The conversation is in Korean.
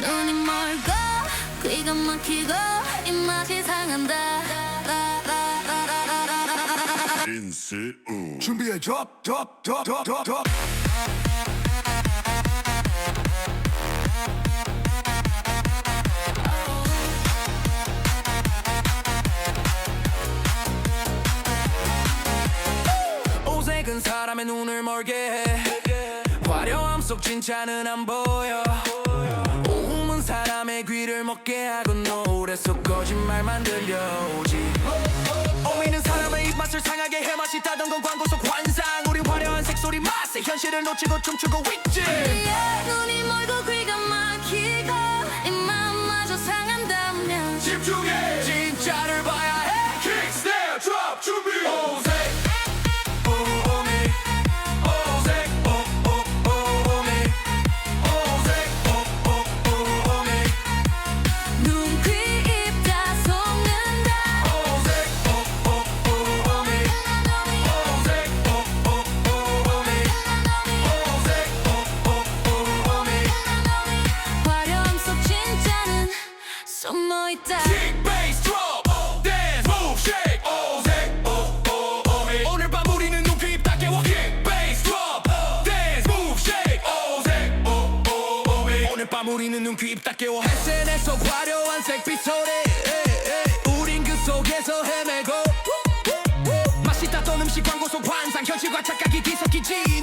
눈이 멀고 귀가 막히고 입맛이 상한다 NCO 준비해 drop drop drop drop drop 사람의 눈을 멀게 해. 화려함 속 진짜는 안 보여. 오음은 사람의 귀를 먹게 하고 노래 속 거짓말만 들려오지 오미는 사람의 입맛을 상하게 해 맛있다던 건 광고 속 환상. 우린 화려한 색소리 맛에 현실을 놓치고 춤추고 있지. 눈이 멀고 귀가 막히고 입맛마저 상한다면 집중해. 진짜를 봐야 해. 킥, 스냅, 드롭 준비 있다. 킥, 베이스, 드롭 댄스, 무브, 쉐이크 오색 오오오미 오늘 밤 우리는 눈귀 입 닫게 워. 킥, 베이스, 드롭 댄스, 무브, 쉐이크 오색 오오오미 오늘 밤 우리는 눈귀 입 닫게 워 SNS 속 화려한 색빛 소리. 우린 그 속에서 헤매고. 맛있다던 음식 광고 속 환상. 현실과 착각이 뒤섞이지